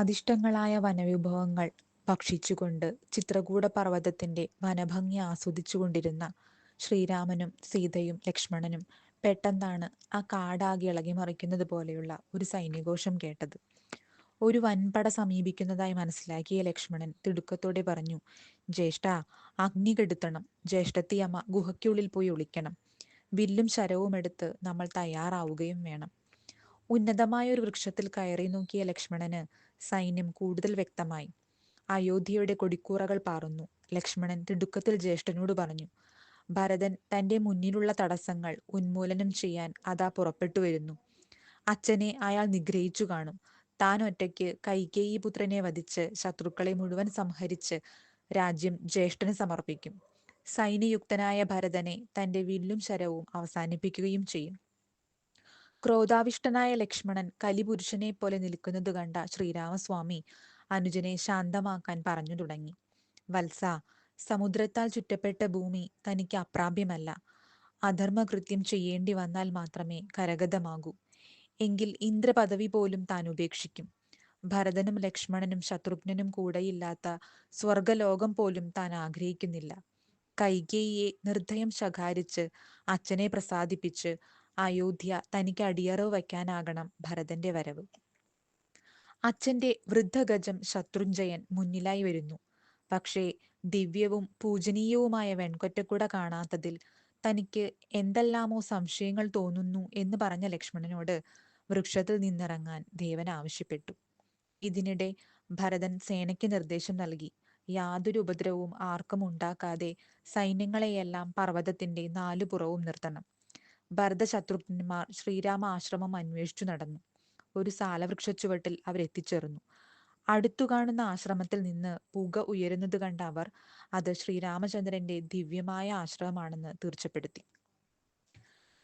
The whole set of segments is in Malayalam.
സ്വാദിഷ്ടങ്ങളായ വനവിഭവങ്ങൾ ഭക്ഷിച്ചുകൊണ്ട് ചിത്രകൂട പർവതത്തിന്റെ വനഭംഗി ആസ്വദിച്ചുകൊണ്ടിരുന്ന ശ്രീരാമനും സീതയും ലക്ഷ്മണനും പെട്ടെന്നാണ് ആ കാടാകെ ഇളകിമറിക്കുന്നത് പോലെയുള്ള ഒരു സൈന്യഘോഷം കേട്ടത്. ഒരു വൻപട സമീപിക്കുന്നതായി മനസ്സിലാക്കിയ ലക്ഷ്മണൻ തിടുക്കത്തോടെ പറഞ്ഞു ജ്യേഷ്ഠ അഗ്നി കെടുത്തണം. ജ്യേഷ്ഠത്തിയമ്മ ഗുഹയ്ക്കുള്ളിൽ പോയി ഒളിക്കണം. വില്ലും ശരവും എടുത്ത് നമ്മൾ തയ്യാറാവുകയും വേണം. ഉന്നതമായ ഒരു വൃക്ഷത്തിൽ കയറി നോക്കിയ ലക്ഷ്മണന് സൈന്യം കൂടുതൽ വ്യക്തമായി. അയോധ്യയുടെ കൊടിക്കൂറകൾ പാറുന്നു. ലക്ഷ്മണൻ തിടുക്കത്തിൽ ജ്യേഷ്ഠനോട് പറഞ്ഞു ഭരതൻ തന്റെ മുന്നിലുള്ള തടസ്സങ്ങൾ ഉന്മൂലനം ചെയ്യാൻ അതാ പുറപ്പെട്ടു വരുന്നു. അച്ഛനെ അയാൾ നിഗ്രഹിച്ചു കാണും. താൻ ഒറ്റയ്ക്ക് കൈകേയി പുത്രനെ വധിച്ച് ശത്രുക്കളെ മുഴുവൻ സംഹരിച്ച് രാജ്യം ജ്യേഷ്ഠന് സമർപ്പിക്കും. സൈന്യയുക്തനായ ഭരതനെ തന്റെ വില്ലും ശരവും അവസാനിപ്പിക്കുകയും ചെയ്യും. ക്രോധാവിഷ്ടനായ ലക്ഷ്മണൻ കലിപുരുഷനെ പോലെ നിൽക്കുന്നത് കണ്ട ശ്രീരാമസ്വാമി അനുജനെ ശാന്തമാക്കാൻ പറഞ്ഞു തുടങ്ങി. വത്സ സമുദ്രത്താൽ ചുറ്റപ്പെട്ട ഭൂമി തനിക്ക് അപ്രാപ്യമല്ല. അധർമ്മകൃത്യം ചെയ്യേണ്ടി വന്നാൽ മാത്രമേ കരഗതമാകൂ. എങ്കിൽ ഇന്ദ്രപദവി പോലും താൻ ഉപേക്ഷിക്കും. ഭരതനും ലക്ഷ്മണനും ശത്രുഘ്നനും കൂടെയില്ലാത്ത സ്വർഗലോകം പോലും താൻ ആഗ്രഹിക്കുന്നില്ല. കൈകേയിയെ നിർദ്ദയം ശകാരിച്ച് അച്ഛനെ പ്രസാദിപ്പിച്ച് അയോധ്യ തനിക്ക് അടിയറവ് വയ്ക്കാനാകണം ഭരതന്റെ വരവ്. അച്ഛന്റെ വൃദ്ധഗജം ശത്രുഞ്ജയൻ മുന്നിലായി വരുന്നു. പക്ഷേ ദിവ്യവും പൂജനീയവുമായ വെൺകൊറ്റക്കുട കാണാത്തതിൽ തനിക്ക് എന്തെല്ലാമോ സംശയങ്ങൾ തോന്നുന്നു എന്ന് പറഞ്ഞ ലക്ഷ്മണനോട് വൃക്ഷത്തിൽ നിന്നിറങ്ങാൻ ദേവൻ ആവശ്യപ്പെട്ടു. ഇതിനിടെ ഭരതൻ സേനയ്ക്ക് നിർദ്ദേശം നൽകി യാതൊരു ഉപദ്രവവും ആർക്കും ഉണ്ടാക്കാതെ സൈന്യങ്ങളെയെല്ലാം പർവതത്തിന്റെ നാലു പുറവും നിർത്തണം. ഭരത ശത്രുഘ്നന്മാർ ശ്രീരാമ ആശ്രമം അന്വേഷിച്ചു നടന്നു. ഒരു സാലവൃക്ഷ ചുവട്ടിൽ അവരെത്തിച്ചേർന്നു അടുത്തു കാണുന്ന ആശ്രമത്തിൽ നിന്ന് പുക ഉയരുന്നത് കണ്ട അവർ അത് ശ്രീരാമചന്ദ്രന്റെ ദിവ്യമായ ആശ്രമമാണെന്ന് തീർച്ചപ്പെടുത്തി.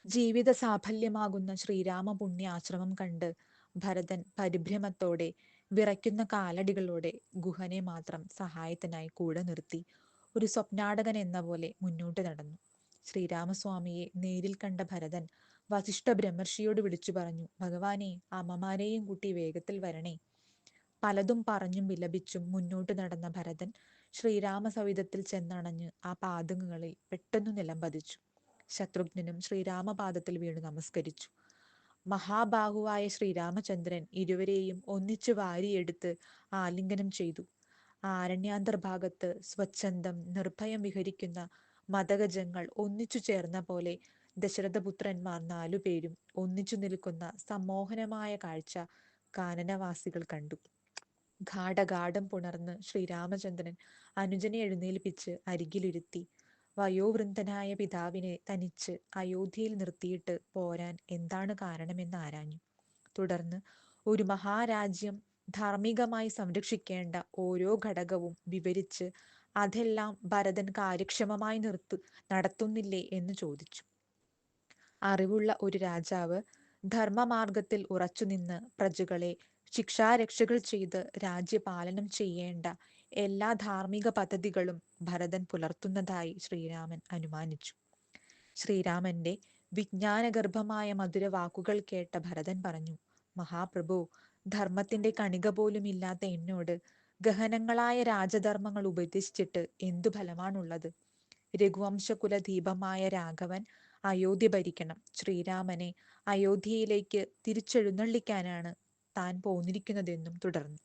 ജീവിത സാഫല്യമാകുന്ന ശ്രീരാമ പുണ്യ ആശ്രമം കണ്ട് ഭരതൻ പരിഭ്രമത്തോടെ വിറയ്ക്കുന്ന കാലടികളോടെ ഗുഹനെ മാത്രം സഹായത്തിനായി കൂടെ നിർത്തി. ഒരു സ്വപ്നാടകൻ എന്ന പോലെ മുന്നോട്ട് നടന്നു. ശ്രീരാമസ്വാമിയെ നേരിൽ കണ്ട ഭരതൻ വസിഷ്ഠ ബ്രഹ്മർഷിയോട് വിളിച്ചു പറഞ്ഞു ഭഗവാനെ അമ്മമാരെയും കൂട്ടി വേഗത്തിൽ വരണേ പലതും പറഞ്ഞും വിലപിച്ചും മുന്നോട്ട് നടന്ന ഭരതൻ ശ്രീരാമ സവിധത്തിൽ ചെന്നണഞ്ഞ് ആ പാദങ്ങളിൽ പെട്ടെന്നു നിലം പതിച്ചു ശത്രുഘ്നും ശ്രീരാമപാദത്തിൽ വീണു നമസ്കരിച്ചു. മഹാബാഹുവായ ശ്രീരാമചന്ദ്രൻ ഇരുവരെയും ഒന്നിച്ചു വാരിയെടുത്ത് ആലിംഗനം ചെയ്തു. ആരണ്യാന്തർഭാഗത്ത് സ്വച്ഛന്തം നിർഭയം വിഹരിക്കുന്ന മതഗജങ്ങൾ ഒന്നിച്ചു ചേർന്ന പോലെ ദശരഥപുത്രന്മാർ നാലുപേരും ഒന്നിച്ചു നിൽക്കുന്ന സമ്മോഹനമായ കാഴ്ച കാനനവാസികൾ കണ്ടു. ഗാഠഗാഠം പുണർന്ന് ശ്രീരാമചന്ദ്രൻ അനുജനെ എഴുന്നേൽപ്പിച്ച് അരികിലിരുത്തി. വയോവൃന്ദനായ പിതാവിനെ തനിച്ച് അയോധ്യയിൽ നിർത്തിയിട്ട് പോരാൻ എന്താണ് കാരണമെന്ന് ആരാഞ്ഞു. തുടർന്ന് ഒരു മഹാരാജ്യം ധാർമ്മികമായി സംരക്ഷിക്കേണ്ട ഓരോ ഘടകവും വിവരിച്ച് അതെല്ലാം ഭരതൻ കാര്യക്ഷമമായി നിർത്തു നടത്തുന്നില്ലേ എന്ന് ചോദിച്ചു. അറിവുള്ള ഒരു രാജാവ് ധർമ്മമാർഗത്തിൽ ഉറച്ചുനിന്ന് പ്രജകളെ ശിക്ഷാരക്ഷകൾ ചെയ്ത് രാജ്യപാലനം ചെയ്യേണ്ട എല്ലാ ധാർമ്മിക പദ്ധതികളും ഭരതൻ പുലർത്തുന്നതായി ശ്രീരാമൻ അനുമാനിച്ചു. ശ്രീരാമന്റെ വിജ്ഞാനഗർഭമായ മധുര വാക്കുകൾ കേട്ട ഭരതൻ പറഞ്ഞു മഹാപ്രഭു ധർമ്മത്തിന്റെ കണിക പോലും ഇല്ലാത്ത എന്നോട് ഗഹനങ്ങളായ രാജധർമ്മങ്ങൾ ഉപദേശിച്ചിട്ട് എന്തു ഫലമാണുള്ളത്? രഘുവംശകുല ദീപമായ രാഘവൻ അയോധ്യ ഭരിക്കണം. ശ്രീരാമനെ അയോധ്യയിലേക്ക് തിരിച്ചെഴുന്നള്ളിക്കാനാണ് താൻ പോന്നിരിക്കുന്നതെന്നും തുടർന്നു.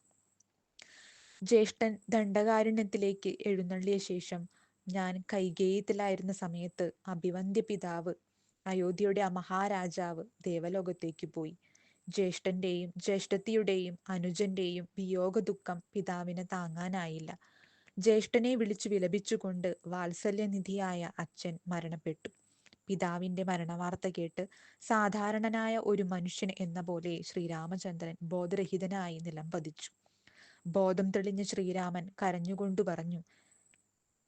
ജ്യേഷ്ഠൻ ദണ്ഡകാരുണ്യത്തിലേക്ക് എഴുന്നള്ളിയ ശേഷം ഞാൻ കൈകേയത്തിലായിരുന്ന സമയത്ത് അഭിവന്ദ്യ പിതാവ് അയോധ്യയുടെ മഹാരാജാവ് ദേവലോകത്തേക്ക് പോയി. ജ്യേഷ്ഠന്റെയും ജ്യേഷ്ഠത്തിയുടെയും അനുജന്റെയും വിയോഗ ദുഃഖം പിതാവിന് താങ്ങാനായില്ല. ജ്യേഷ്ഠനെ വിളിച്ചു വിലപിച്ചുകൊണ്ട് വാത്സല്യനിധിയായ അച്ഛൻ മരണപ്പെട്ടു. പിതാവിന്റെ മരണവാർത്ത കേട്ട് സാധാരണനായ ഒരു മനുഷ്യൻ എന്ന പോലെ ശ്രീരാമചന്ദ്രൻ ബോധരഹിതനായി നിലം പതിച്ചു. ബോധം തെളിഞ്ഞ ശ്രീരാമൻ കരഞ്ഞുകൊണ്ടു പറഞ്ഞു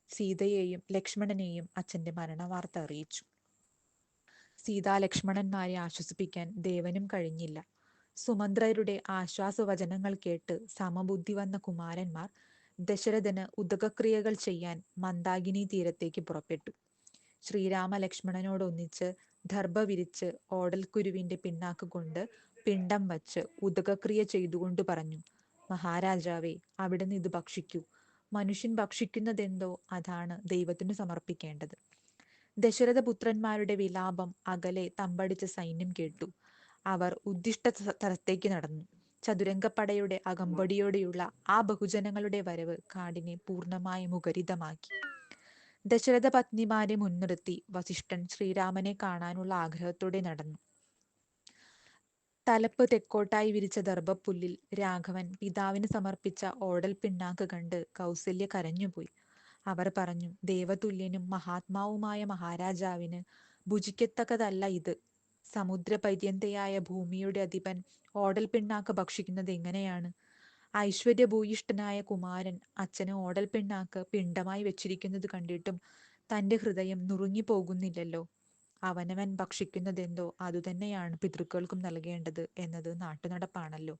സീതയെയും ലക്ഷ്മണനെയും അച്ഛന്റെ മരണവാർത്ത അറിയിച്ചു. സീതാ ലക്ഷ്മണന്മാരെ ആശ്വസിപ്പിക്കാൻ ദേവനും കഴിഞ്ഞില്ല. സുമന്ത്രരുടെ ആശ്വാസവചനങ്ങൾ കേട്ട് സമബുദ്ധി വന്ന കുമാരന്മാർ ദശരഥന് ഉദകക്രിയകൾ ചെയ്യാൻ മന്ദാകിനി തീരത്തേക്ക് പുറപ്പെട്ടു. ശ്രീരാമലക്ഷ്മണനോടൊന്നിച്ച് ദർഭ വിരിച്ച് ഓടൽക്കുരുവിന്റെ പിണ്ണാക്ക് കൊണ്ട് പിണ്ടം വച്ച് ഉദകക്രിയ ചെയ്തുകൊണ്ട് പറഞ്ഞു മഹാരാജാവേ അവിടുന്ന് ഇത് ഭക്ഷിക്കൂ. മനുഷ്യൻ ഭക്ഷിക്കുന്നതെന്തോ അതാണ് ദൈവത്തിന് സമർപ്പിക്കേണ്ടത്. ദശരഥപുത്രന്മാരുടെ വിലാപം അകലെ തമ്പടിച്ച സൈന്യം കേട്ടു. അവർ ഉദ്ദിഷ്ട സ്ഥലത്തേക്ക് നടന്നു. ചതുരംഗപ്പടയുടെ അകമ്പടിയോടെയുള്ള ആ ബഹുജനങ്ങളുടെ വരവ് കാടിനെ പൂർണമായി മുഖരിതമാക്കി. ദശരഥ പത്നിമാരെ മുൻനിർത്തി വസിഷ്ഠൻ ശ്രീരാമനെ കാണാനുള്ള ആഗ്രഹത്തോടെ നടന്നു. തലപ്പ് തെക്കോട്ടായി വിരിച്ച ദർഭപ്പുല്ലിൽ രാഘവൻ പിതാവിന് സമർപ്പിച്ച ഓടൽ പിണ്ണാക്ക് കണ്ട് കൗസല്യ കരഞ്ഞുപോയി. അവർ പറഞ്ഞു ദേവതുല്യനും മഹാത്മാവുമായ മഹാരാജാവിന് ഭുജിക്കത്തക്കതല്ല ഇത്. സമുദ്രപര്യന്തയായ ഭൂമിയുടെ അധിപൻ ഓടൽ പിണ്ണാക്ക് ഭക്ഷിക്കുന്നത് എങ്ങനെയാണ്? ഐശ്വര്യഭൂയിഷ്ഠനായ കുമാരൻ അച്ഛന് ഓടൽ പിണ്ണാക്ക് പിണ്ടമായി വെച്ചിരിക്കുന്നത് കണ്ടിട്ടും തന്റെ ഹൃദയം നുറുങ്ങി പോകുന്നില്ലല്ലോ അവനവൻ ഭക്ഷിക്കുന്നതെന്തോ അതുതന്നെയാണ് പിതൃക്കൾക്കും നൽകേണ്ടത് എന്നത് നാട്ടുനടപ്പാണല്ലോ.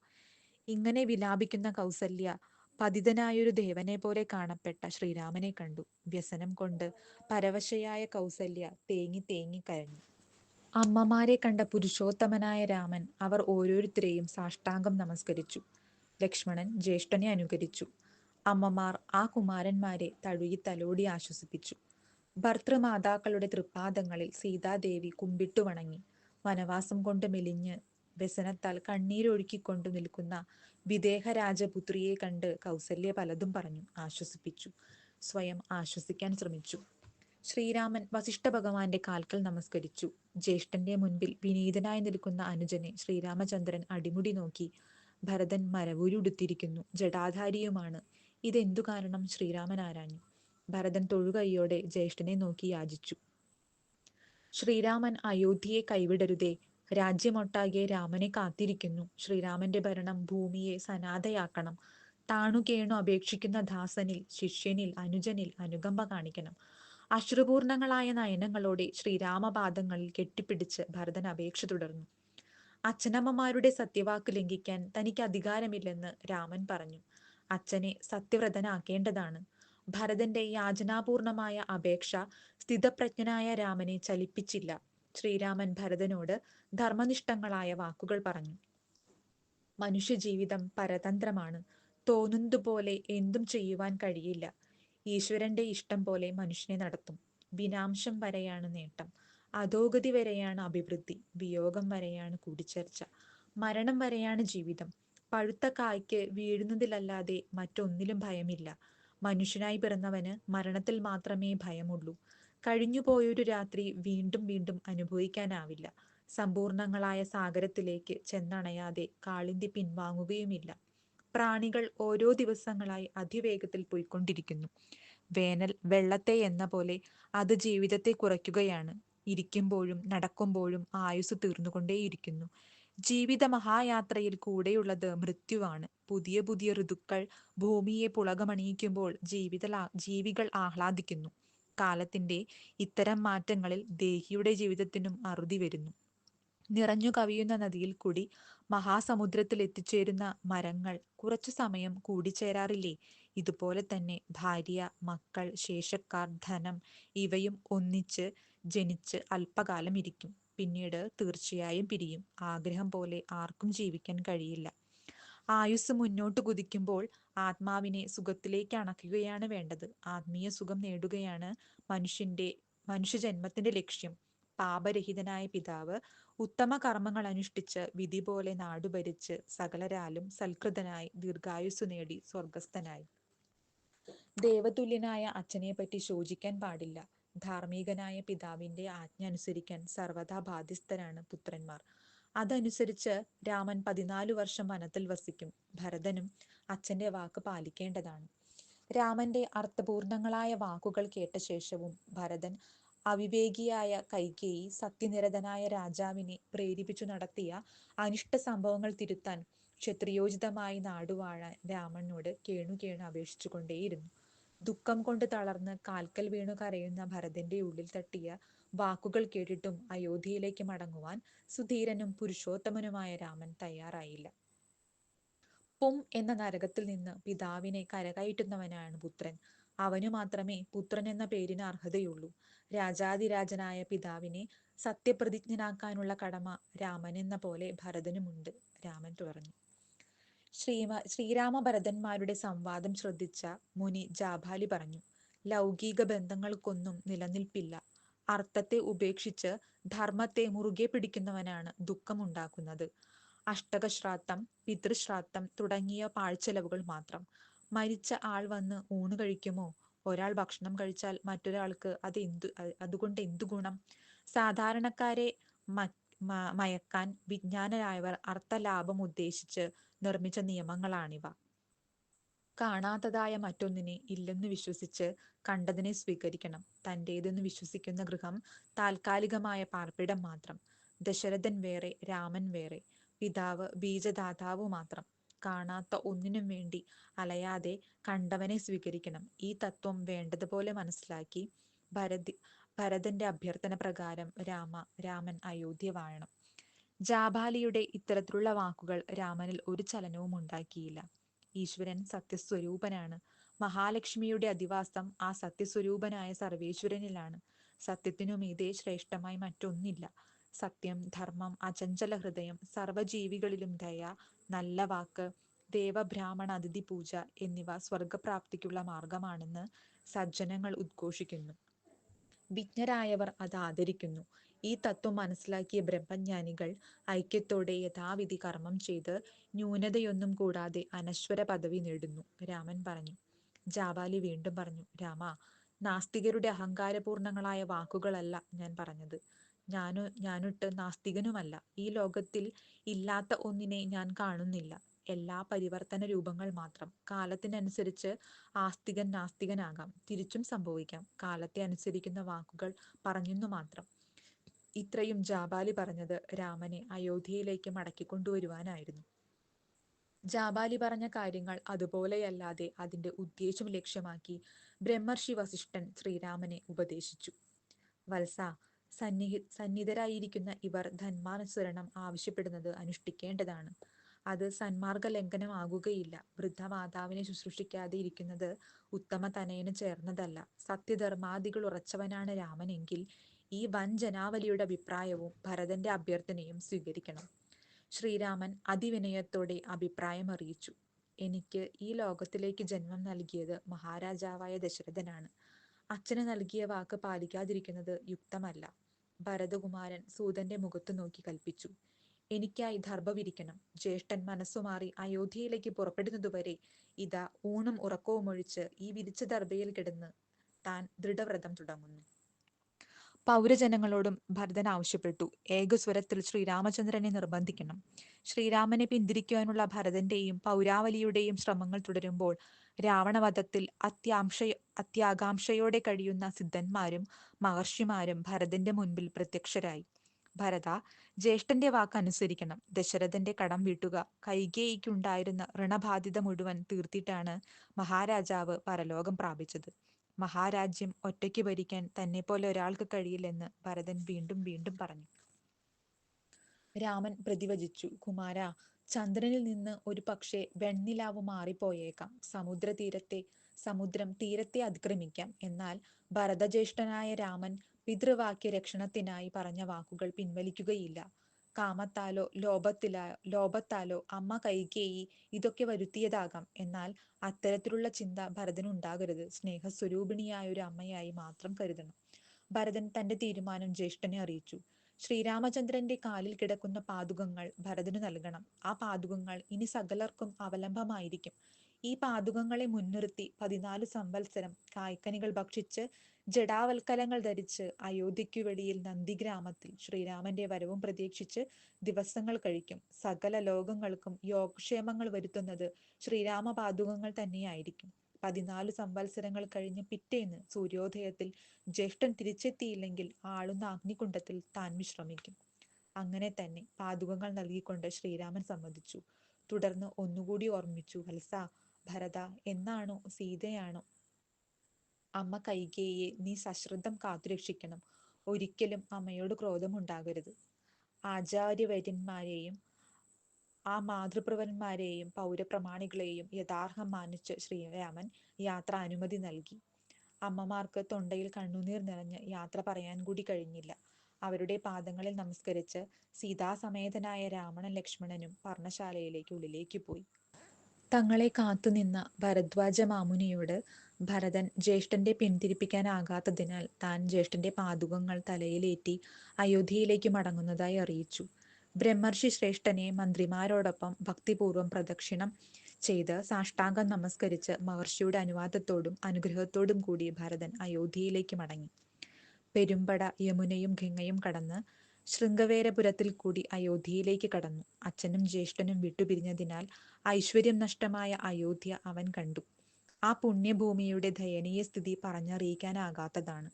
ഇങ്ങനെ വിലാപിക്കുന്ന കൗസല്യ പതിതനായൊരു ദേവനെ പോലെ കാണപ്പെട്ട ശ്രീരാമനെ കണ്ടു. വ്യസനം കൊണ്ട് പരവശയായ കൗസല്യ തേങ്ങി തേങ്ങി കരഞ്ഞു. അമ്മമാരെ കണ്ട പുരുഷോത്തമനായ രാമൻ അവർ ഓരോരുത്തരെയും സാഷ്ടാംഗം നമസ്കരിച്ചു. ലക്ഷ്മണൻ ജ്യേഷ്ഠനെ അനുകരിച്ചു. അമ്മമാർ ആ കുമാരന്മാരെ തഴുകി തലോടി ആശ്വസിപ്പിച്ചു. ഭർത്തൃമാതാക്കളുടെ തൃപ്പാദങ്ങളിൽ സീതാദേവി കുമ്പിട്ടു വണങ്ങി. വനവാസം കൊണ്ട് മെലിഞ്ഞ് വ്യസനത്താൽ കണ്ണീരൊഴുക്കിക്കൊണ്ടു നിൽക്കുന്ന വിദേഹ രാജപുത്രിയെ കണ്ട് കൗസല്യ പലതും പറഞ്ഞു ആശ്വസിപ്പിച്ചു. സ്വയം ആശ്വസിക്കാൻ ശ്രമിച്ചു. ശ്രീരാമൻ വസിഷ്ഠ ഭഗവാന്റെ കാൽക്കൽ നമസ്കരിച്ചു. ജ്യേഷ്ഠന്റെ മുൻപിൽ വിനീതനായി നിൽക്കുന്ന അനുജനെ ശ്രീരാമചന്ദ്രൻ അടിമുടി നോക്കി ഭരതൻ മരവൂരുടുത്തിരിക്കുന്നു. ജടാധാരിയുമാണ്. ഇതെന്തു കാരണം? ശ്രീരാമൻ ആരാഞ്ഞു. ഭരതൻ തൊഴുകൈയോടെ ജ്യേഷ്ഠനെ നോക്കി യാചിച്ചു. ശ്രീരാമൻ അയോധ്യയെ കൈവിടരുതേ. രാജ്യമൊട്ടാകെ രാമനെ കാത്തിരിക്കുന്നു. ശ്രീരാമന്റെ ഭരണം ഭൂമിയെ സനാഥയാക്കണം താണുകേണു അപേക്ഷിക്കുന്ന ദാസനിൽ ശിഷ്യനിൽ അനുജനിൽ അനുകമ്പ കാണിക്കണം. അശ്രുപൂർണങ്ങളായ നയനങ്ങളോടെ ശ്രീരാമപാദങ്ങളിൽ കെട്ടിപ്പിടിച്ച് ഭരതൻ അപേക്ഷ തുടർന്നു. അച്ഛനമ്മമാരുടെ സത്യവാക്ക് ലംഘിക്കാൻ തനിക്ക് അധികാരമില്ലെന്ന് രാമൻ പറഞ്ഞു. അച്ഛനെ സത്യവ്രതനാക്കേണ്ടതാണ്. ഭരതന്റെ യാചനാപൂർണമായ അപേക്ഷ സ്ഥിതപ്രജ്ഞനായ രാമനെ ചലിപ്പിച്ചില്ല. ശ്രീരാമൻ ഭരതനോട് ധർമ്മനിഷ്ഠങ്ങളായ വാക്കുകൾ പറഞ്ഞു. മനുഷ്യജീവിതം പരതന്ത്രമാണ്. തോന്നുന്നതുപോലെ എന്തും ചെയ്യുവാൻ കഴിയില്ല. ഈശ്വരന്റെ ഇഷ്ടം പോലെ മനുഷ്യനെ നടത്തും. വിനാംശം വരെയാണ് നേട്ടം. അധോഗതി വരെയാണ് അഭിവൃദ്ധി. വിയോഗം വരെയാണ് കൂടിച്ചേർച്ച. മരണം വരെയാണ് ജീവിതം. പഴുത്ത കായ്ക്ക് വീഴുന്നതിലല്ലാതെ മറ്റൊന്നിലും ഭയമില്ല. മനുഷ്യനായി പിറന്നവന് മരണത്തിൽ മാത്രമേ ഭയമുള്ളൂ. കഴിഞ്ഞുപോയൊരു രാത്രി വീണ്ടും വീണ്ടും അനുഭവിക്കാനാവില്ല. സമ്പൂർണങ്ങളായ സാഗരത്തിലേക്ക് ചെന്നണയാതെ കാളിന്തി പിൻവാങ്ങുകയുമില്ല. പ്രാണികൾ ഓരോ ദിവസങ്ങളായി അതിവേഗത്തിൽ പോയിക്കൊണ്ടിരിക്കുന്നു. വേനൽ വെള്ളത്തെ എന്ന പോലെ അത് ജീവിതത്തെ കുറയ്ക്കുകയാണ്. ഇരിക്കുമ്പോഴും നടക്കുമ്പോഴും ആയുസ് തീർന്നുകൊണ്ടേയിരിക്കുന്നു. ജീവിത മഹായാത്രയിൽ കൂടെയുള്ളത് മൃത്യുവാണ്. പുതിയ പുതിയ ഋതുക്കൾ ഭൂമിയെ പുളകമണിയിക്കുമ്പോൾ ജീവിത ജീവികൾ ആഹ്ലാദിക്കുന്നു. കാലത്തിന്റെ ഇത്തരം മാറ്റങ്ങളിൽ ദേഹിയുടെ ജീവിതത്തിനും അറുതി വരുന്നു. നിറഞ്ഞു കവിയുന്ന നദിയിൽ കൂടി മഹാസമുദ്രത്തിൽ എത്തിച്ചേരുന്ന മരങ്ങൾ കുറച്ചു സമയം കൂടിച്ചേരാറില്ലേ? ഇതുപോലെ തന്നെ ഭാര്യ മക്കൾ ശേഷക്കാർ ധനം ഇവയും ഒന്നിച്ച് ജനിച്ച് അല്പകാലം ഇരിക്കും. പിന്നീട് തീർച്ചയായും പിരിയും. ആഗ്രഹം പോലെ ആർക്കും ജീവിക്കാൻ കഴിയില്ല. ആയുസ് മുന്നോട്ട് കുതിക്കുമ്പോൾ ആത്മാവിനെ സുഖത്തിലേക്ക് അണക്കുകയാണ് വേണ്ടത്. ആത്മീയ സുഖം നേടുകയാണ് മനുഷ്യന്റെ മനുഷ്യജന്മത്തിന്റെ ലക്ഷ്യം. പാപരഹിതനായ പിതാവ് ഉത്തമ കർമ്മങ്ങൾ അനുഷ്ഠിച്ച് വിധി പോലെ നാടുഭരിച്ച് സകലരാലും സൽകൃതനായി ദീർഘായുസ് നേടി സ്വർഗസ്ഥനായി ദേവതുല്യനായ അച്ഛനെ പറ്റി ശോചിക്കാൻ പാടില്ല. ധാർമ്മികനായ പിതാവിന്റെ ആജ്ഞ അനുസരിക്കാൻ സർവദാ ബാധ്യസ്ഥരാണ് പുത്രന്മാർ. അതനുസരിച്ച് രാമൻ പതിനാല് വർഷം വനത്തിൽ വസിക്കും. ഭരതനും അച്ഛന്റെ വാക്ക് പാലിക്കേണ്ടതാണ്. രാമന്റെ അർത്ഥപൂർണങ്ങളായ വാക്കുകൾ കേട്ട ശേഷവും ഭരതൻ അവിവേകിയായ കൈകേയി സത്യനിരതനായ രാജാവിനെ പ്രേരിപ്പിച്ചു നടത്തിയ അനിഷ്ട സംഭവങ്ങൾ തിരുത്താൻ ക്ഷത്രിയോചിതമായി നാടുവാഴാൻ രാമനോട് കേണു കേണു അപേക്ഷിച്ചു കൊണ്ടേയിരുന്നു ദുഃഖം കൊണ്ട് തളർന്ന് കാൽക്കൽ വീണു കരയുന്ന ഭരതന്റെ ഉള്ളിൽ തട്ടിയ വാക്കുകൾ കേട്ടിട്ടും അയോധ്യയിലേക്ക് മടങ്ങുവാൻ സുധീരനും പുരുഷോത്തമനുമായ രാമൻ തയ്യാറായില്ല. പും എന്ന നരകത്തിൽ നിന്ന് പിതാവിനെ കരകയറ്റുന്നവനാണ് പുത്രൻ. അവനു മാത്രമേ പുത്രൻ എന്ന പേരിന് അർഹതയുള്ളൂ. രാജാതിരാജനായ പിതാവിനെ സത്യപ്രതിജ്ഞനാക്കാനുള്ള കടമ രാമൻ എന്ന പോലെ ഭരതനുമുണ്ട്. രാമൻ തുടർന്നു ശ്രീമ ശ്രീരാമഭരതന്മാരുടെ സംവാദം ശ്രദ്ധിച്ച മുനി ജാബാലി പറഞ്ഞു ലൗകിക ബന്ധങ്ങൾക്കൊന്നും നിലനിൽപ്പില്ല. അർത്ഥത്തെ ഉപേക്ഷിച്ച് ധർമ്മത്തെ മുറുകെ പിടിക്കുന്നവനാണ് ദുഃഖമുണ്ടാക്കുന്നത്. അഷ്ടകശ്രാത്തം പിതൃശ്രാത്തം തുടങ്ങിയ പാഴ്ചെലവുകൾ മാത്രം. മരിച്ച ആൾ വന്ന് ഊണ് കഴിക്കുമോ? ഒരാൾ ഭക്ഷണം കഴിച്ചാൽ മറ്റൊരാൾക്ക് അത് എന്തു അതുകൊണ്ട് എന്തു ഗുണം? സാധാരണക്കാരെ മയക്കാൻ വിജ്ഞാനരായവർ അർത്ഥലാഭം ഉദ്ദേശിച്ച് നിർമ്മിച്ച നിയമങ്ങളാണിവ. കാണാത്തതായ മറ്റൊന്നിനെ ഇല്ലെന്ന് വിശ്വസിച്ച് കണ്ടതിനെ സ്വീകരിക്കണം. തന്റേതെന്ന് വിശ്വസിക്കുന്ന ഗൃഹം താൽക്കാലികമായ പാർപ്പിടം മാത്രം. ദശരഥൻ വേറെ രാമൻ വേറെ. പിതാവ് ബീജദാതാവ് മാത്രം. കാണാത്ത ഒന്നിനും വേണ്ടി അലയാതെ കണ്ടവനെ സ്വീകരിക്കണം. ഈ തത്വം വേണ്ടതുപോലെ മനസ്സിലാക്കി ഭരതി ഭരതന്റെ അഭ്യർത്ഥന പ്രകാരം രാമ രാമൻ അയോധ്യ വാഴണം. ജാബാലിയുടെ ഇത്തരത്തിലുള്ള വാക്കുകൾ രാമനിൽ ഒരു ചലനവും ഉണ്ടാക്കിയില്ല. ഈശ്വരൻ സത്യസ്വരൂപനാണ്. മഹാലക്ഷ്മിയുടെ അധിവാസം ആ സത്യസ്വരൂപനായ സർവേശ്വരനിലാണ്. സത്യത്തിനു മീതെ ശ്രേഷ്ഠമായി മറ്റൊന്നില്ല. സത്യം ധർമ്മം അചഞ്ചല ഹൃദയം സർവജീവികളിലും ദയ നല്ല വാക്ക് ദേവബ്രാഹ്മണ അതിഥി പൂജ എന്നിവ സ്വർഗപ്രാപ്തിക്കുള്ള മാർഗമാണെന്ന് സജ്ജനങ്ങൾ ഉദ്ഘോഷിക്കുന്നു. വിജ്ഞരായവർ അത് ആദരിക്കുന്നു. ഈ തത്വം മനസ്സിലാക്കിയ ബ്രഹ്മജ്ഞാനികൾ ഐക്യത്തോടെ യഥാവിധി കർമ്മം ചെയ്ത് ന്യൂനതയൊന്നും കൂടാതെ അനശ്വര പദവി നേടുന്നു. രാമൻ പറഞ്ഞു. ജാവാലി വീണ്ടും പറഞ്ഞു രാമ നാസ്തികരുടെ അഹങ്കാരപൂർണങ്ങളായ വാക്കുകളല്ല ഞാൻ പറഞ്ഞത്. ഞാനു ഞാനൊട്ട് നാസ്തികനുമല്ല. ഈ ലോകത്തിൽ ഇല്ലാത്ത ഒന്നിനെ ഞാൻ കാണുന്നില്ല. എല്ലാ പരിവർത്തന രൂപങ്ങൾ മാത്രം. കാലത്തിനനുസരിച്ച് ആസ്തികൻ നാസ്തികനാകാം. തിരിച്ചും സംഭവിക്കാം. കാലത്തെ അനുസരിക്കുന്ന വാക്കുകൾ പറഞ്ഞെന്നു മാത്രം. ഇത്രയും ജാബാലി പറഞ്ഞത് രാമനെ അയോധ്യയിലേക്ക് മടക്കിക്കൊണ്ടുവരുവാനായിരുന്നു. ജാബാലി പറഞ്ഞ കാര്യങ്ങൾ അതുപോലെയല്ലാതെ അതിന്റെ ഉദ്ദേശം ലക്ഷ്യമാക്കി ബ്രഹ്മർഷി വസിഷ്ഠൻ ശ്രീരാമനെ ഉപദേശിച്ചു. വത്സ സന്നിഹി സന്നിധരായിരിക്കുന്ന ഇവർ ധന്മാനുസരണം ആവശ്യപ്പെടുന്നത് അനുഷ്ഠിക്കേണ്ടതാണ്. അത് സന്മാർഗ ലംഘനമാകുകയില്ല വൃദ്ധമാതാവിനെ ശുശ്രൂഷിക്കാതെ ഇരിക്കുന്നത് ഉത്തമ തനയന് ചേർന്നതല്ല. സത്യധർമാദികൾ ഉറച്ചവനാണ് രാമനെങ്കിൽ ഈ വൻ ജനാവലിയുടെ അഭിപ്രായവും ഭരതന്റെ അഭ്യർത്ഥനയും സ്വീകരിക്കണം. ശ്രീരാമൻ അതിവിനയത്തോടെ അഭിപ്രായം അറിയിച്ചു എനിക്ക് ഈ ലോകത്തിലേക്ക് ജന്മം നൽകിയത് മഹാരാജാവായ ദശരഥനാണ്. അച്ഛന് നൽകിയ വാക്ക് പാലിക്കാതിരിക്കുന്നത് യുക്തമല്ല. ഭരതകുമാരൻ സൂതന്റെ മുഖത്തു നോക്കി കൽപ്പിച്ചു. എനിക്കായി ദർഭവിരിക്കണം ജ്യേഷ്ഠൻ മനസ്സുമാറി അയോധ്യയിലേക്ക് പുറപ്പെടുന്നതുവരെ ഇതാ ഊണും ഉറക്കവും ഒഴിച്ച് ഈ വിരിച്ച ദർഭയിൽ കിടന്ന് താൻ ദൃഢവ്രതം തുടങ്ങുന്നു. പൗരജനങ്ങളോടും ഭരതൻ ആവശ്യപ്പെട്ടു. ഏകസ്വരത്തിൽ ശ്രീരാമചന്ദ്രനെ നിർബന്ധിക്കണം. ശ്രീരാമനെ പിന്തിരിക്കുവാനുള്ള ഭരതന്റെയും പൗരാവലിയുടെയും ശ്രമങ്ങൾ തുടരുമ്പോൾ രാവണവധത്തിൽ അത്യാംശ അത്യാകാംക്ഷയോടെ കഴിയുന്ന സിദ്ധന്മാരും മഹർഷിമാരും ഭരതന്റെ മുൻപിൽ പ്രത്യക്ഷരായി. ഭരത ജ്യേഷ്ഠന്റെ വാക്ക് അനുസരിക്കണം. ദശരഥന്റെ കടം വീട്ടുക. കൈകേയിക്കുണ്ടായിരുന്ന ഋണബാധ്യത മുഴുവൻ തീർത്തിട്ടാണ് മഹാരാജാവ് പരലോകം പ്രാപിച്ചത്. മഹാരാജ്യം ഒറ്റയ്ക്ക് ഭരിക്കാൻ തന്നെ പോലെ ഒരാൾക്ക് കഴിയില്ലെന്ന് ഭരതൻ വീണ്ടും വീണ്ടും പറഞ്ഞു. രാമൻ പ്രതിവചിച്ചു കുമാര ചന്ദ്രനിൽ നിന്ന് ഒരു പക്ഷേ വെണ്ണിലാവ് മാറിപ്പോയേക്കാം. സമുദ്രതീരത്തെ സമുദ്രം തീരത്തെ അതിക്രമിക്കാം. എന്നാൽ ഭരതജ്യേഷ്ഠനായ രാമൻ പിതൃവാക്യ രക്ഷണത്തിനായി പറഞ്ഞ വാക്കുകൾ പിൻവലിക്കുകയില്ല. കാമത്താലോ ലോഭത്തിലാ ലോഭത്താലോ അമ്മ കൈകേയി ഇതൊക്കെ വരുത്തിയതാകാം. എന്നാൽ അത്തരത്തിലുള്ള ചിന്ത ഭരതനുണ്ടാകരുത്. സ്നേഹസ്വരൂപിണിയായ ഒരു അമ്മയായി മാത്രം കരുതണം. ഭരതൻ തന്റെ തീരുമാനം ജ്യേഷ്ഠനെ അറിയിച്ചു. ശ്രീരാമചന്ദ്രന്റെ കാലിൽ കിടക്കുന്ന പാതുകങ്ങൾ ഭരതന് നൽകണം. ആ പാതുകങ്ങൾ ഇനി സകലർക്കും അവലംബമായിരിക്കും. ഈ പാതുകങ്ങളെ മുൻനിർത്തി പതിനാല് സംവത്സരം കായ്ക്കനികൾ ഭക്ഷിച്ച് ജഡാവൽക്കലങ്ങൾ ധരിച്ച് അയോധ്യയ്ക്കു വെളിയിൽ നന്ദിഗ്രാമത്തിൽ ശ്രീരാമന്റെ വരവും പ്രതീക്ഷിച്ച് ദിവസങ്ങൾ കഴിക്കും. സകല ലോകങ്ങൾക്കും യോഗക്ഷേമങ്ങൾ വരുത്തുന്നത് ശ്രീരാമ പാതുകങ്ങൾ തന്നെയായിരിക്കും. പതിനാല് സംവത്സരങ്ങൾ കഴിഞ്ഞ് പിറ്റേന്ന് സൂര്യോദയത്തിൽ ജ്യേഷ്ഠൻ തിരിച്ചെത്തിയില്ലെങ്കിൽ ആളുന്ന അഗ്നികുണ്ഡത്തിൽ താൻ വിശ്രമിക്കും. അങ്ങനെ തന്നെ പാതുകങ്ങൾ നൽകിക്കൊണ്ട് ശ്രീരാമൻ സമ്മതിച്ചു. തുടർന്ന് ഒന്നുകൂടി ഓർമ്മിച്ചു വത്സ ഭരത എന്നാണോ സീതയാണോ? അമ്മ കൈകേയെ നീ സശ്രദ്ധം കാത്തുരക്ഷിക്കണം. ഒരിക്കലും അമ്മയോട് ക്രോധമുണ്ടാകരുത്. ആചാര്യവര്യന്മാരെയും ആ മാതൃപ്രവന്മാരെയും പൗരപ്രമാണികളെയും യഥാർഹം മാനിച്ച് ശ്രീരാമൻ യാത്ര അനുമതി നൽകി. അമ്മമാർക്ക് തൊണ്ടയിൽ കണ്ണുനീർ നിറഞ്ഞ് യാത്ര പറയാൻ കൂടി കഴിഞ്ഞില്ല. അവരുടെ പാദങ്ങളിൽ നമസ്കരിച്ച് സീതാസമേതനായ രാമണൻ ലക്ഷ്മണനും പർണശാലയിലേക്ക് ഉള്ളിലേക്ക് പോയി. തങ്ങളെ കാത്തുനിന്ന ഭരദ്വാജ മാമുനിയോട് ഭരതൻ ജ്യേഷ്ഠന്റെ പിന്തിരിപ്പിക്കാനാകാത്തതിനാൽ താൻ ജ്യേഷ്ഠന്റെ പാതുകങ്ങൾ തലയിലേറ്റി അയോധ്യയിലേക്ക് മടങ്ങുന്നതായി അറിയിച്ചു. ബ്രഹ്മർഷി ശ്രേഷ്ഠനെ മന്ത്രിമാരോടൊപ്പം ഭക്തിപൂർവം പ്രദക്ഷിണം ചെയ്ത് സാഷ്ടാംഗം നമസ്കരിച്ച് മഹർഷിയുടെ അനുവാദത്തോടും അനുഗ്രഹത്തോടും കൂടി ഭരതൻ അയോധ്യയിലേക്ക് മടങ്ങി. പെരുമ്പട യമുനയും ഗംഗയും കടന്ന് ശൃംഗവേരപുരത്തിൽ കൂടി അയോധ്യയിലേക്ക് കടന്നു. അച്ഛനും ജ്യേഷ്ഠനും വിട്ടുപിരിഞ്ഞതിനാൽ ഐശ്വര്യം നഷ്ടമായ അയോധ്യ അവൻ കണ്ടു. ആ പുണ്യഭൂമിയുടെ ദയനീയ സ്ഥിതി പറഞ്ഞറിയിക്കാനാകാത്തതാണ്.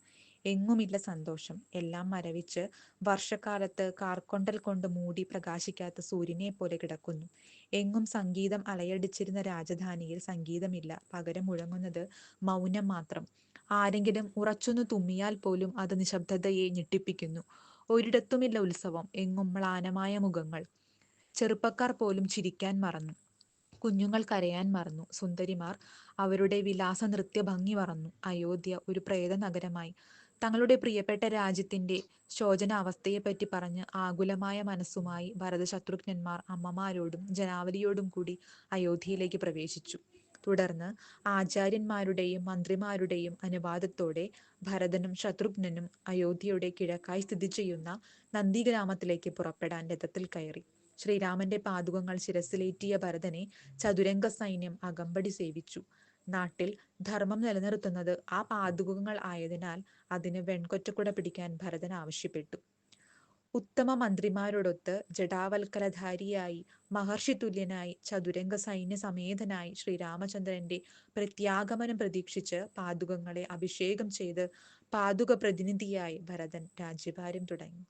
എങ്ങുമില്ല സന്തോഷം. എല്ലാം മരവിച്ച് വർഷക്കാലത്ത് കാർക്കൊണ്ടൽ കൊണ്ട് മൂടി പ്രകാശിക്കാത്ത സൂര്യനെ പോലെ കിടക്കുന്നു. എങ്ങും സംഗീതം അലയടിച്ചിരുന്ന രാജധാനിയിൽ സംഗീതമില്ല. പകരം മുഴങ്ങുന്നത് മൗനം മാത്രം. ആരെങ്കിലും ഉറച്ചൊന്നു തുമ്മിയാൽ പോലും അത് നിശബ്ദതയെ ഞെട്ടിപ്പിക്കുന്നു. ഒരിടത്തുമില്ല ഉത്സവം. എങ്ങും മ്ലാനമായ മുഖങ്ങൾ. ചെറുപ്പക്കാർ പോലും ചിരിക്കാൻ മറന്നു. കുഞ്ഞുങ്ങൾ കരയാൻ മറന്നു. സുന്ദരിമാർ അവരുടെ വിലാസ നൃത്യ ഭംഗി മറന്നു. അയോധ്യ ഒരു പ്രേത നഗരമായി. തങ്ങളുടെ പ്രിയപ്പെട്ട രാജ്യത്തിന്റെ ശോചനാവസ്ഥയെപ്പറ്റി പറഞ്ഞ് ആകുലമായ മനസ്സുമായി ഭരതശത്രുഘ്നന്മാർ അമ്മമാരോടും ജനാവലിയോടും കൂടി അയോധ്യയിലേക്ക് പ്രവേശിച്ചു. തുടർന്ന് ആചാര്യന്മാരുടെയും മന്ത്രിമാരുടെയും അനുവാദത്തോടെ ഭരതനും ശത്രുഘ്നനും അയോധ്യയുടെ കിഴക്കായി സ്ഥിതി ചെയ്യുന്ന നന്ദിഗ്രാമത്തിലേക്ക് പുറപ്പെടാൻ രഥത്തിൽ കയറി. ശ്രീരാമന്റെ പാതുകങ്ങൾ ശിരസിലേറ്റിയ ഭരതനെ ചതുരംഗ സൈന്യം അകമ്പടി സേവിച്ചു. നാട്ടിൽ ധർമ്മം നിലനിർത്തുന്നത് ആ പാതുകങ്ങൾ ആയതിനാൽ അതിന് വെൺകൊറ്റക്കുട പിടിക്കാൻ ഭരതൻ ആവശ്യപ്പെട്ടു. ഉത്തമ മന്ത്രിമാരോടൊത്ത് ജടാവൽക്കലധാരിയായി മഹർഷി തുല്യനായി ചതുരംഗ സൈന്യ സമേതനായി ശ്രീരാമചന്ദ്രന്റെ പ്രത്യാഗമനം പ്രതീക്ഷിച്ച് പാതുകങ്ങളെ അഭിഷേകം ചെയ്ത് പാതുക പ്രതിനിധിയായി ഭരതൻ രാജ്യഭാരം തുടങ്ങി.